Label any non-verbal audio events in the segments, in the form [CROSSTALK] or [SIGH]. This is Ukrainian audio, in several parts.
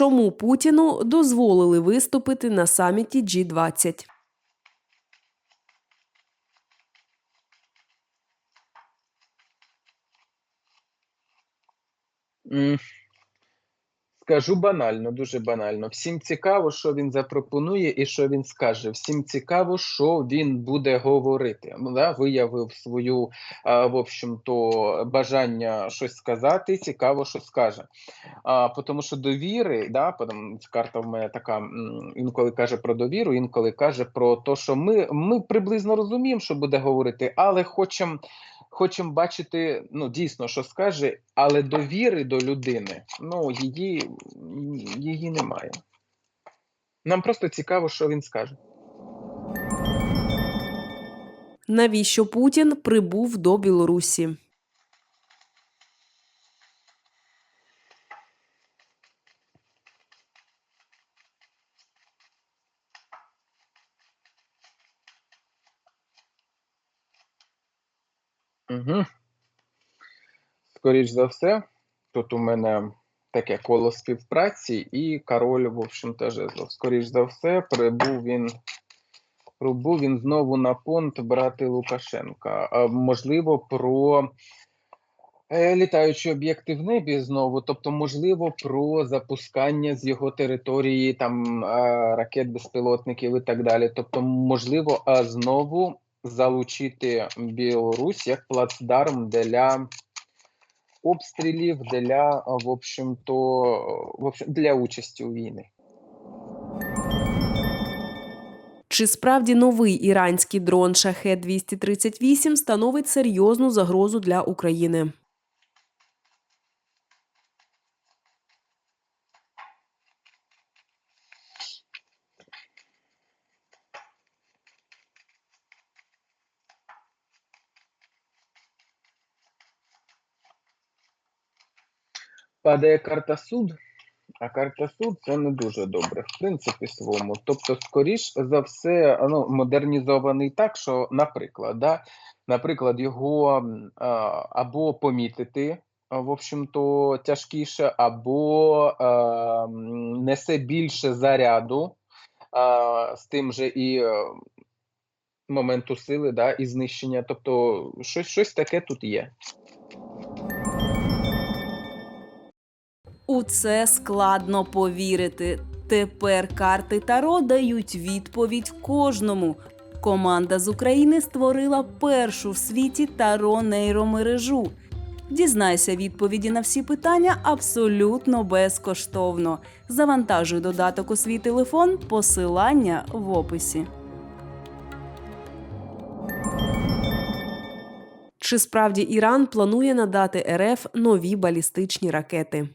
Чому Путіну дозволили виступити на саміті G20? М, Скажу банально, дуже банально. Всім цікаво, що він запропонує і що він скаже. Всім цікаво, що він буде говорити. Да? Виявив свою, а, в общем-то, бажання щось сказати. Цікаво, що скаже. А, тому що довіри, да, карта в мене така інколи каже про довіру, інколи каже про те, що ми, ми приблизно розуміємо, що буде говорити, але хочемо хочемо бачити, ну дійсно, що скаже, але довіри до людини, ну її, її немає. Нам просто цікаво, що він скаже. Навіщо Путін прибув до Білорусі? Угу. Скоріш за все, тут у мене таке коло співпраці, і король, в общем-то. Скоріш за все, прибув він. Прибув він знову на понт брати Лукашенка. А, можливо, про е, літаючі об'єкти в небі знову, тобто, можливо, про запускання з його території там ракет безпілотників і так далі. Тобто, можливо, а знову залучити Білорусь як плацдарм для обстрілів, для, в общем-то, для участі у війни. Чи справді новий іранський дрон Шахет 238 становить серйозну загрозу для України? Падає карта суд, а карта суд це не дуже добре, в принципі, своєму. Тобто, скоріш за все, ну, модернізований так, що, наприклад, да, наприклад, його а, або помітити, в общем-то, тяжкіше, або а, несе більше заряду а, з тим же і е, моменту сили, да, і знищення. Тобто, щось, щось таке тут є. У це складно повірити. Тепер карти Таро дають відповідь кожному. Команда з України створила першу в світі Таро нейромережу. Дізнайся відповіді на всі питання абсолютно безкоштовно. Завантажуй додаток у свій телефон, посилання в описі. Чи справді Іран планує надати РФ нові балістичні ракети?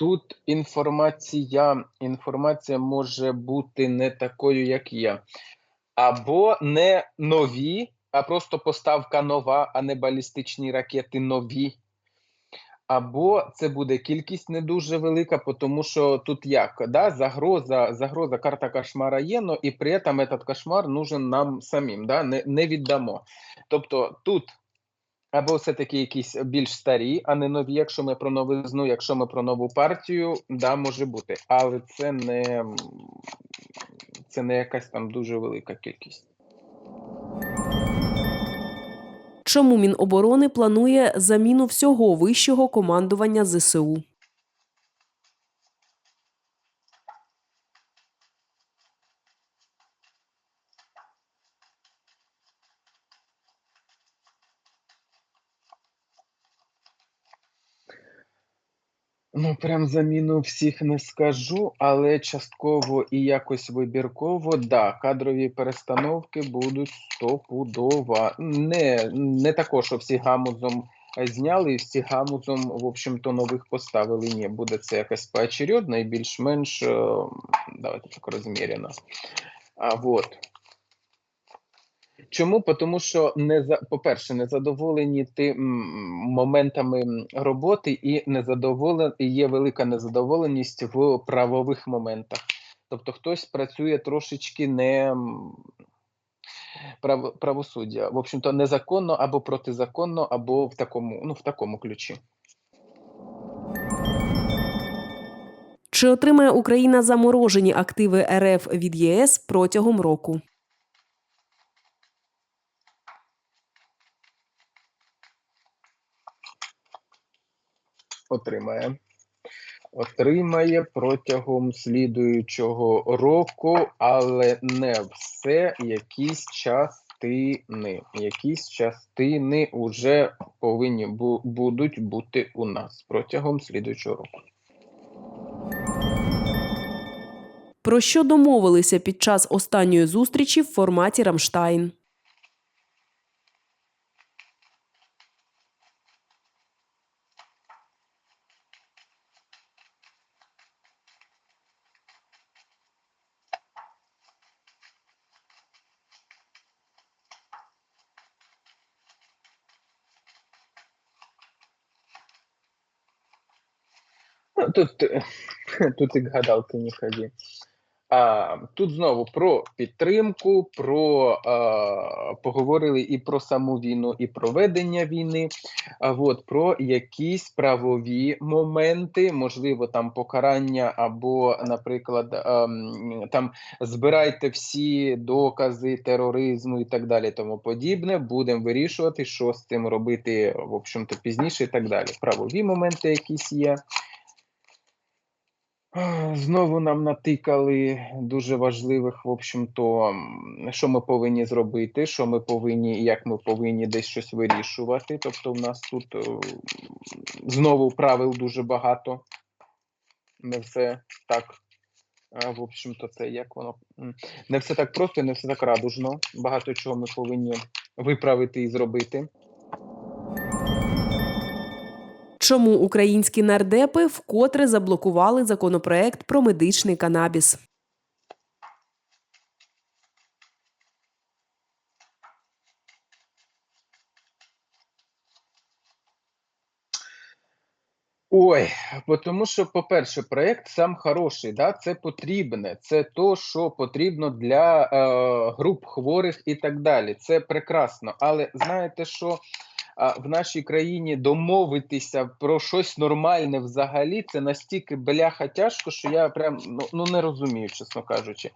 Тут інформація, інформація може бути не такою, як є. Або не нові, а просто поставка нова, а не балістичні ракети нові. Або це буде кількість не дуже велика, тому що тут як да, загроза, загроза карта кошмара є, но і при этом этот кошмар нужен нам самим, да, не, не віддамо. Тобто тут або все-таки якісь більш старі, а не нові, якщо ми про новизну, якщо ми про нову партію, да, може бути. Але це не, це не якась там дуже велика кількість. Чому Міноборони планує заміну всього вищого командування ЗСУ? Ну, прям заміну всіх не скажу, але частково і якось вибірково, да, кадрові перестановки будуть стопудово. Не, не також, що всі гамузом е, зняли і всі гамузом, в общем-то, нових поставили. Ні, буде це якось поочередно і більш-менш, е, давайте так розмірено. А, вот. Чому? Тому що не за по-перше, не задоволені тим моментами роботи, і незадоволен, і є велика незадоволеність в правових моментах. Тобто хтось працює трошечки не прав, правосуддя, в общем-то, незаконно або протизаконно, або в такому, ну, в такому ключі. Чи отримає Україна заморожені активи РФ від ЄС протягом року? Отримає. Отримає протягом слідуючого року, але не все, якісь частини. Якісь частини вже повинні бу- будуть бути у нас протягом слідуючого року. Про що домовилися під час останньої зустрічі в форматі Рамштайн? Тут, е, [LAUGHS] тут і гадалки не ході. А, тут знову про підтримку, про а, поговорили і про саму війну, і про ведення війни. А от про якісь правові моменти, можливо, там покарання, або, наприклад, ем, там збирайте всі докази тероризму і так далі, тому подібне. Будемо вирішувати, що з цим робити, в общем-то, пізніше і так далі. Правові моменти якісь є. Знову нам натикали дуже важливих, в общем-то, що ми повинні зробити, що ми повинні, як ми повинні десь щось вирішувати. Тобто, в нас тут е, знову правил дуже багато. Не все так. В общем-то, це як воно не все так просто, не все так радужно. Багато чого ми повинні виправити і зробити. Чому українські нардепи вкотре заблокували законопроект про медичний канабіс? Ой, тому що, по-перше, проект сам хороший, да, це потрібне, це то, що потрібно для е, груп хворих і так далі. Це прекрасно. Але знаєте, що в нашій країні домовитися про щось нормальне взагалі, це настільки бляха тяжко, що я прям ну, ну не розумію, чесно кажучи.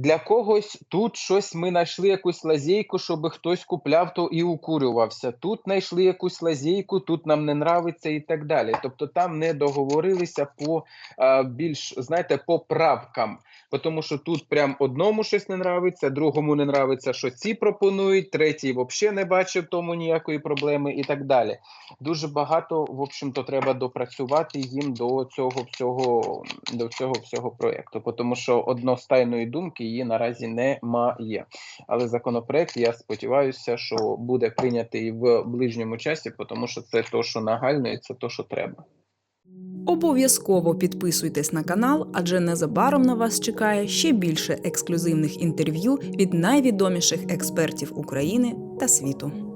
Для когось тут щось ми знайшли якусь лазейку, щоб хтось купляв то і укурювався. Тут знайшли якусь лазейку, тут нам не нравиться і так далі. Тобто там не договорилися по а, більш знаєте, по правкам. Тому що тут прям одному щось не нравиться, другому не нравиться, що ці пропонують, третій взагалі не бачив тому ніякої проблеми і так далі. Дуже багато, в общем-то, треба допрацювати їм до цього всього, до цього всього проєкту, тому що одностайної думки її наразі немає. Але законопроект, я сподіваюся, що буде прийнятий в ближньому часі, тому що це то, що нагально, і це то, що треба. Обов'язково підписуйтесь на канал, адже незабаром на вас чекає ще більше ексклюзивних інтерв'ю від найвідоміших експертів України та світу.